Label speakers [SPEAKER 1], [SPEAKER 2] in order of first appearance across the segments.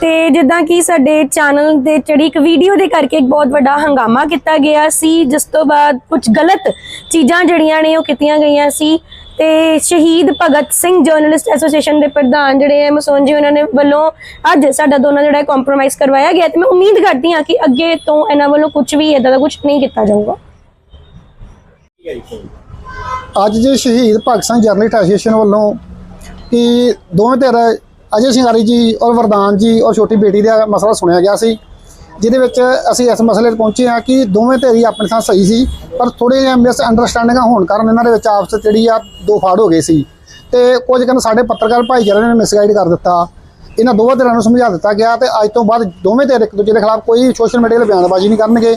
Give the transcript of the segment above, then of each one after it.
[SPEAKER 1] ਤੇ ਜਿੱਦਾਂ ਕਿ ਸਾਡੇ ਚੈਨਲ ਤੇ ਚੜੀ ਇੱਕ ਵੀਡੀਓ ਦੇ ਕਰਕੇ ਇੱਕ ਬਹੁਤ ਵੱਡਾ ਹੰਗਾਮਾ ਕੀਤਾ ਗਿਆ ਸੀ, ਜਿਸ ਤੋਂ ਬਾਅਦ ਕੁਝ ਗਲਤ ਚੀਜ਼ਾਂ ਜਿਹੜੀਆਂ ਨੇ ਉਹ ਕੀਤੀਆਂ ਗਈਆਂ ਸੀ। ਤੇ ਸ਼ਹੀਦ ਭਗਤ ਸਿੰਘ ਜਰਨਲਿਸਟ ਐਸੋਸੀਏਸ਼ਨ ਦੇ ਪ੍ਰਧਾਨ ਜਿਹੜੇ ਹੈ ਮਸੋਨ ਜੀ, ਉਹਨਾਂ ਨੇ ਵੱਲੋਂ ਅੱਜ ਸਾਡਾ ਦੋਨਾਂ ਜਿਹੜਾ ਕੰਪਰੋਮਾਈਜ਼ ਕਰਵਾਇਆ ਗਿਆ ਤੇ ਮੈਂ ਉਮੀਦ ਕਰਦੀ ਹਾਂ ਕਿ ਅੱਗੇ ਤੋਂ ਇਹਨਾਂ ਵੱਲੋਂ ਕੁਝ ਵੀ ਇਦਾਂ ਦਾ ਕੁਝ ਨਹੀਂ ਕੀਤਾ ਜਾਊਗਾ।
[SPEAKER 2] ਅੱਜ ਜੇ ਸ਼ਹੀਦ ਭਗਤ ਸਿੰਘ ਜਰਨਲਿਸਟ ਐਸੋਸੀਏਸ਼ਨ ਵੱਲੋਂ ਕਿ ਦੋਵੇਂ ਧਿਰ ਅਜੇ ਸਿੰਘਾਰੀ ਜੀ ਔਰ ਵਰਦਾਨ ਜੀ ਔਰ ਛੋਟੀ ਬੇਟੀ ਦਾ ਮਸਲਾ ਸੁਣਿਆ ਗਿਆ ਸੀ, ਜਿਹਦੇ ਵਿੱਚ ਅਸੀਂ ਇਸ ਮਸਲੇ 'ਤੇ ਪਹੁੰਚੇ ਹਾਂ ਕਿ ਦੋਵੇਂ ਧਿਰ ਆਪਣੇ ਥਾਂ ਸਹੀ ਸੀ, ਪਰ ਥੋੜੇ ਜਿਹਾ ਮਿਸ ਅੰਡਰਸਟੈਂਡਿੰਗਾਂ ਹੋਣ ਕਾਰਨ ਇਹਨਾਂ ਦੇ ਵਿੱਚ ਆਪਸ ਜਿਹੜੀ ਆ ਦੋ ਫਾੜ ਹੋ ਗਏ ਸੀ। ਤੇ ਕੁਝ ਕਹਿੰਦੇ ਸਾਡੇ ਪੱਤਰਕਾਰ ਭਾਈਚਾਰੇ ਨੇ ਮਿਸਗਾਈਡ ਕਰ ਦਿੱਤਾ। ਇਹਨਾਂ ਦੋਵਾਂ ਧਿਰਾਂ ਨੂੰ ਸਮਝਾ ਦਿੱਤਾ ਗਿਆ ਤੇ ਅੱਜ ਤੋਂ ਬਾਅਦ ਦੋਵੇਂ ਧਿਰ ਇੱਕ ਦੂਜੇ ਦੇ ਖਿਲਾਫ ਕੋਈ ਸੋਸ਼ਲ ਮੀਡੀਆ 'ਤੇ ਬਿਆਨਬਾਜ਼ੀ ਨਹੀਂ ਕਰਨਗੇ।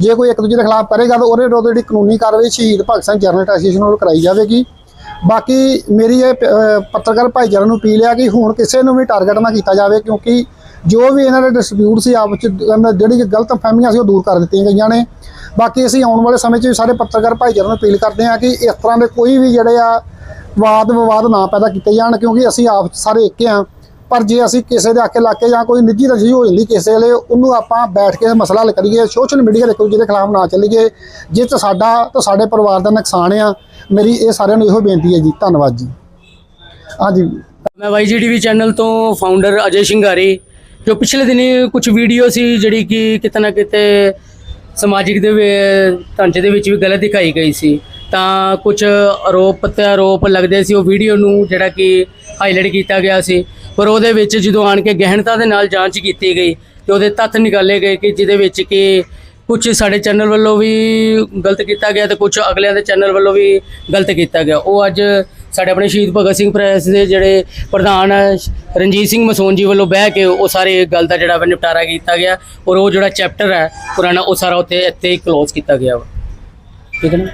[SPEAKER 2] ਜੇ ਕੋਈ ਇੱਕ ਦੂਜੇ ਦੇ ਖਿਲਾਫ ਕਰੇਗਾ ਤਾਂ ਉਹਦੇ ਵਿਰੁੱਧ ਜਿਹੜੀ ਕਾਨੂੰਨੀ ਕਾਰਵਾਈ ਸ਼ਹੀਦ ਭਗਤ ਸਿੰਘ ਜਰਨਲ ਐਸੋਸੀਏਸ਼ਨ ਵੱਲੋਂ ਕਰਾਈ ਜਾਵੇਗੀ। ਬਾਕੀ ਮੇਰੀ ਇਹ ਪੱਤਰਕਾਰ ਭਾਈਚਾਰੇ ਨੂੰ ਅਪੀਲ ਹੈ ਕਿ ਹੁਣ ਕਿਸੇ ਨੂੰ ਵੀ ਟਾਰਗੇਟ ਨਾ ਕੀਤਾ ਜਾਵੇ, ਕਿਉਂਕਿ ਜੋ ਵੀ ਇਹਨਾਂ ਦੇ ਡਿਸਪਿਊਟ ਸੀ, ਆਪਸ ਚ ਜਿਹੜੀ ਗਲਤ ਫਹਿਮੀਆਂ ਸੀ, ਉਹ ਦੂਰ ਕਰ ਦਿੱਤੀਆਂ ਗਈਆਂ ਨੇ। ਬਾਕੀ ਅਸੀਂ ਆਉਣ ਵਾਲੇ ਸਮੇਂ 'ਚ ਵੀ ਸਾਰੇ ਪੱਤਰਕਾਰ ਭਾਈਚਾਰੇ ਨੂੰ ਅਪੀਲ ਕਰਦੇ ਹਾਂ ਕਿ ਇਸ ਤਰ੍ਹਾਂ ਦੇ ਕੋਈ ਵੀ ਜਿਹੜੇ ਆ ਵਾਦ ਵਿਵਾਦ ਨਾ ਪੈਦਾ ਕੀਤੇ ਜਾਣ, ਕਿਉਂਕਿ ਅਸੀਂ ਆਪ ਸਾਰੇ ਇੱਕ ਹਾਂ। ਪਰ ਜੇ ਅਸੀਂ ਕਿਸੇ ਦੇ ਆਕੇ ਲੱਗ ਕੇ ਜਾਂ ਕੋਈ ਨਿੱਜੀ ਰੰਜਿਸ਼ ਹੋ ਜਾਂਦੀ ਕਿਸੇ ਵੇਲੇ, ਉਹਨੂੰ ਆਪਾਂ ਬੈਠ ਕੇ ਮਸਲਾ ਹੱਲ ਕਰੀਏ, ਸੋਸ਼ਲ ਮੀਡੀਆ ਦੇ ਕੋਈ ਜਿਹਦੇ ਖਿਲਾਫ ਨਾ ਚੱਲੀਏ। ਜੇ ਤਾਂ ਸਾਡਾ ਤਾਂ ਸਾਡੇ ਪਰਿਵਾਰ ਦਾ ਨੁਕਸਾਨ ਆ, ਮੇਰੀ ਇਹ ਸਾਰਿਆਂ ਨੂੰ ਇਹੋ ਬੇਨਤੀ ਹੈ ਜੀ। ਧੰਨਵਾਦ ਜੀ। ਹਾਂਜੀ।
[SPEAKER 3] ਮੈਂ ਵਾਈਜੀਟੀਵੀ ਚੈਨਲ ਤੋਂ ਫਾਊਂਡਰ ਅਜੇ ਸ਼ਿੰਗਾਰੀ, ਜੋ ਪਿਛਲੇ ਦਿਨੀ ਕੁਝ ਵੀਡੀਓ ਸੀ ਜਿਹੜੀ ਕਿ ਕਿਤੇ ਨਾ ਕਿਤੇ ਸਮਾਜਿਕ ਦੇ ਢਾਂਚੇ ਦੇ ਵਿੱਚ ਵੀ ਗਲਤ ਦਿਖਾਈ ਗਈ ਸੀ। ਤਾਂ ਕੁਝ ਆਰੋਪ ਤੇ ਆਰੋਪ ਲੱਗਦੇ ਸੀ ਉਹ ਵੀਡੀਓ ਨੂੰ ਜਿਹੜਾ ਕਿ ਹਾਈਲਾਈਟ ਕੀਤਾ ਗਿਆ ਸੀ। ਪਰ ਉਹਦੇ ਵਿੱਚ ਜਦੋਂ ਆਣ ਕੇ ਗਹਿਣਤਾ ਦੇ ਨਾਲ ਜਾਂਚ ਕੀਤੀ ਗਈ ਤੇ ਉਹਦੇ ਤੱਥ ਨਿਕਾਲੇ ਗਏ ਕਿ ਜਿਹਦੇ ਵਿੱਚ ਕਿ ਕੁਝ ਸਾਡੇ ਚੈਨਲ ਵੱਲੋਂ ਵੀ ਗਲਤ ਕੀਤਾ ਗਿਆ ਤੇ ਕੁਝ ਅਗਲਿਆਂ ਦੇ ਚੈਨਲ ਵੱਲੋਂ ਵੀ ਗਲਤ ਕੀਤਾ ਗਿਆ। ਉਹ ਅੱਜ ਸਾਡੇ ਆਪਣੇ ਸ਼ਹੀਦ ਭਗਤ ਸਿੰਘ ਪ੍ਰੈਸ ਦੇ ਜਿਹੜੇ ਪ੍ਰਧਾਨ ਹੈ, ਰਣਜੀਤ ਸਿੰਘ ਮਸੋਨ ਜੀ ਵੱਲੋਂ ਬਹਿ ਕੇ ਉਹ ਸਾਰੇ ਗੱਲ ਦਾ ਜਿਹੜਾ ਵਾ ਨਿਪਟਾਰਾ ਕੀਤਾ ਗਿਆ ਔਰ ਉਹ ਜਿਹੜਾ ਚੈਪਟਰ ਹੈ ਪੁਰਾਣਾ ਉਹ ਸਾਰਾ ਉੱਥੇ ਇੱਥੇ ਹੀ ਕਲੋਜ਼ ਕੀਤਾ ਗਿਆ ਵਾ। ਠੀਕ ਹੈ ਨਾ?